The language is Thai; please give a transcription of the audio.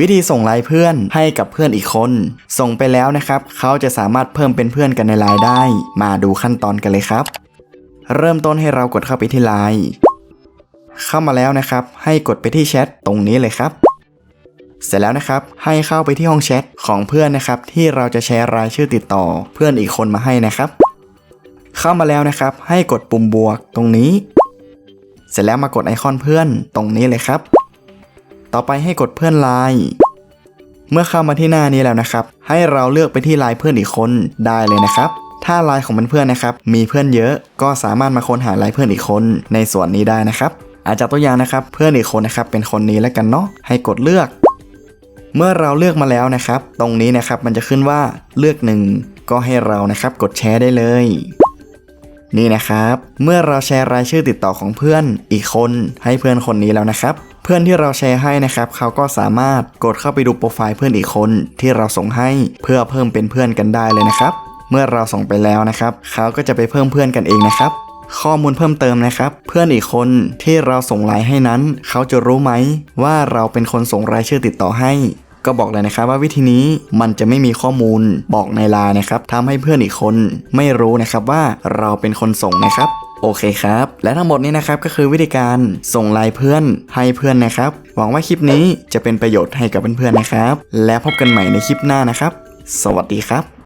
วิธีส่งไลน์เพื่อนให้กับเพื่อนอีกคน ส่งไปแล้วนะครับ เขาจะสามารถเพิ่มเป็นเพื่อนกันในไลน์ได้ มาดูขั้นตอนกันเลยครับ เริ่มต้นให้เรากดเข้าไปที่ไลน์เข้ามาแล้วนะครับ ให้กดไปที่แชทตรงนี้เลยครับ เสร็จแล้วนะครับ ให้เข้าไปที่ห้องแชทของเพื่อนนะครับ ที่เราจะแชร์รายชื่อติดต่อเพื่อนอีกคนมาให้นะครับ เข้ามาแล้วนะครับ ให้กดปุ่มบวกตรงนี้ เสร็จแล้วมากดไอคอนเพื่อนตรงนี้เลยครับ ต่อไปให้กดเพื่อนไลน์เมื่อเข้ามาที่หน้านี้แล้วนะครับ ให้เราเลือกไปที่ไลน์เพื่อนอีกคนได้เลยนะครับ ถ้าไลน์ของเพื่อนๆนะครับ มีเพื่อนเยอะก็สามารถมาค้นหาไลน์เพื่อนอีกคนในส่วนนี้ได้นะครับ อาจจะตัวอย่างนะครับเพื่อนอีกคนนะครับเป็นคนนี้แล้วกันเนาะให้กดเลือก เมื่อเราเลือกมาแล้วนะครับ ตรงนี้นะครับมันจะขึ้นว่าเลือกหนึ่งก็ให้เรานะครับกดแชร์ได้เลย นี่นะครับ เมื่อเราแชร์รายชื่อติดต่อของเพื่อนอีกคนให้เพื่อนคนนี้แล้วนะครับ เพื่อนที่เราแชร์ให้นะครับ เขาก็สามารถกดเข้าไปดูโปรไฟล์เพื่อนอีกคนที่เราส่งให้เพื่อเพิ่มเป็นเพื่อนกันได้เลยนะครับ เมื่อเราส่งไปแล้วนะครับ เขาก็จะไปเพิ่มเพื่อนกันเองนะครับข้อมูลเพิ่มเติมนะครับ เพื่อนอีกคนที่เราส่งไลน์ให้นั้น เขาจะรู้ไหมว่าเราเป็นคนส่งรายชื่อติดต่อให้ ก็บอกเลยนะครับว่าวิธีนี้มันจะไม่มีข้อมูลบอกในไลน์นะครับทำให้เพื่อนอีกคนไม่รู้นะครับว่าเราเป็นคนส่งนะครับโอเคครับ และทั้งหมดนี้นะครับก็คือวิธีการส่งไลน์เพื่อนให้เพื่อนนะครับ หวังว่าคลิปนี้จะเป็นประโยชน์ให้กับเพื่อนๆนะครับ และพบกันใหม่ในคลิปหน้านะครับ สวัสดีครับ